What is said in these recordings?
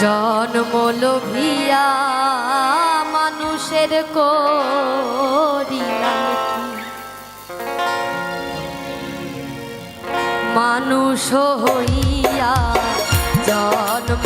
জন্ম লোভিয়া মানুষের করিলাম মানুষ হইয়া জন্ম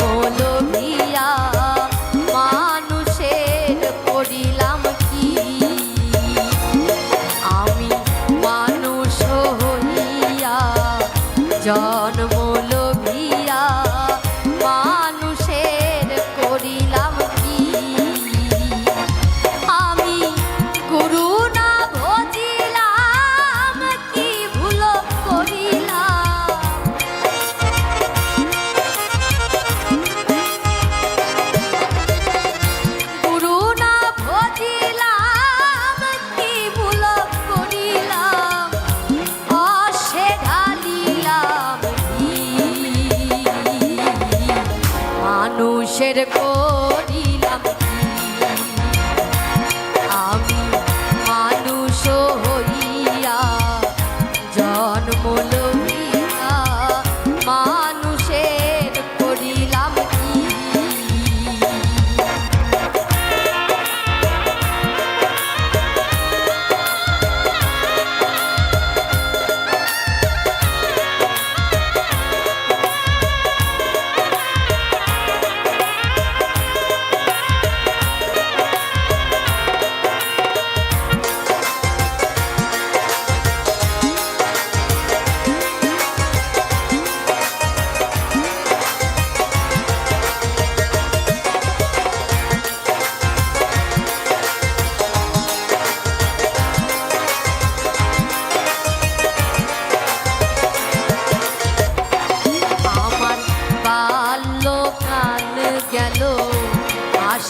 মানুষের কো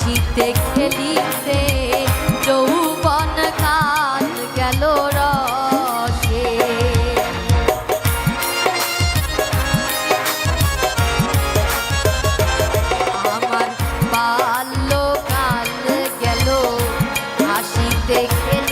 হাসিতে খেলিতে যৌবন কাল গেল রসে। আমার বাল্য কাল গেল হাসিতে খেলি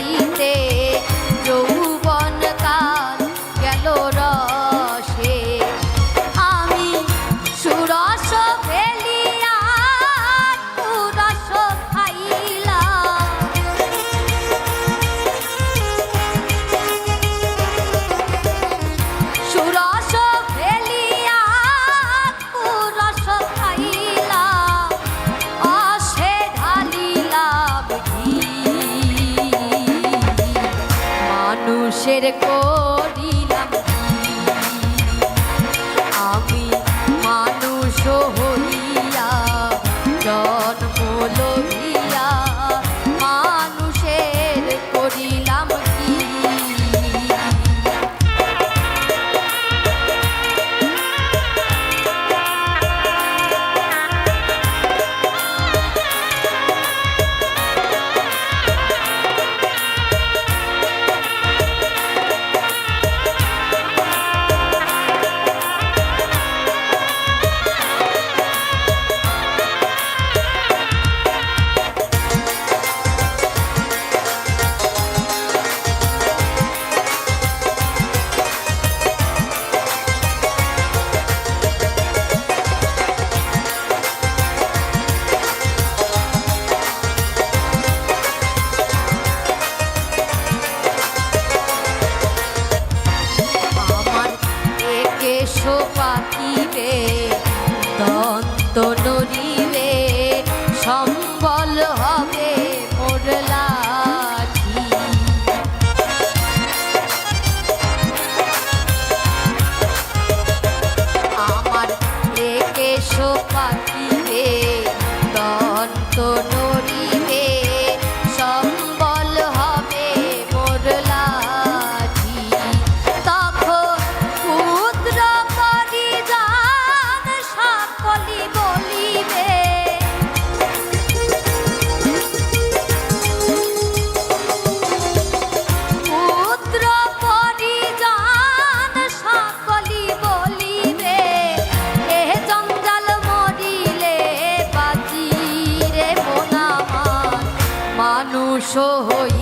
মানুষ